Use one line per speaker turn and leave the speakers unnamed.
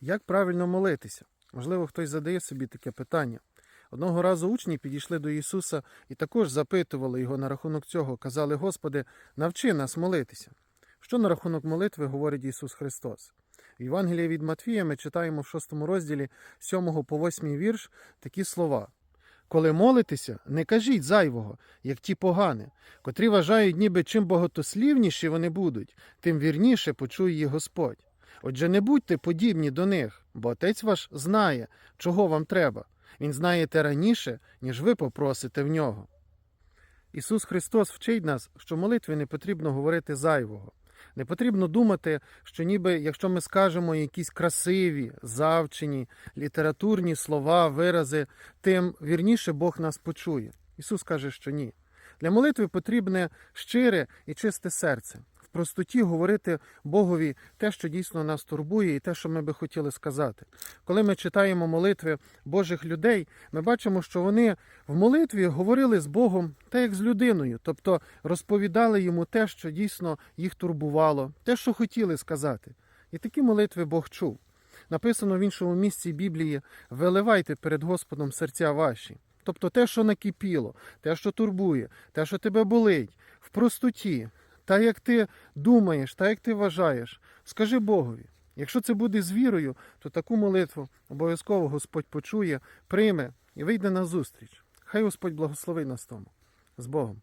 Як правильно молитися? Можливо, хтось задає собі таке питання. Одного разу учні підійшли до Ісуса і також запитували його на рахунок цього. Казали: Господи, навчи нас молитися. Що на рахунок молитви говорить Ісус Христос? В Євангелії від Матфія ми читаємо в 6 розділі 7 по 8 вірш такі слова. Коли молитеся, не кажіть зайвого, як ті погани, котрі вважають, ніби чим багатослівніші вони будуть, тим вірніше почує їх Господь. Отже, не будьте подібні до них, бо Отець ваш знає, чого вам треба. Він знає те раніше, ніж ви попросите в нього. Ісус Христос вчить нас, що молитві не потрібно говорити зайвого. Не потрібно думати, що ніби якщо ми скажемо якісь красиві, завчені, літературні слова, вирази, тим вірніше Бог нас почує. Ісус каже, що ні. Для молитви потрібне щире і чисте серце. Простоті говорити Богові те, що дійсно нас турбує, і те, що ми би хотіли сказати. Коли ми читаємо молитви Божих людей, ми бачимо, що вони в молитві говорили з Богом та як з людиною, тобто розповідали йому те, що дійсно їх турбувало, те, що хотіли сказати. І такі молитви Бог чув. Написано в іншому місці Біблії: виливайте перед Господом серця ваші. Тобто те, що накипіло, те, що турбує, те, що тебе болить, в простоті, та як ти думаєш, та як ти вважаєш, скажи Богові. Якщо це буде з вірою, то таку молитву обов'язково Господь почує, прийме і вийде на зустріч. Хай Господь благословить нас тому. З Богом.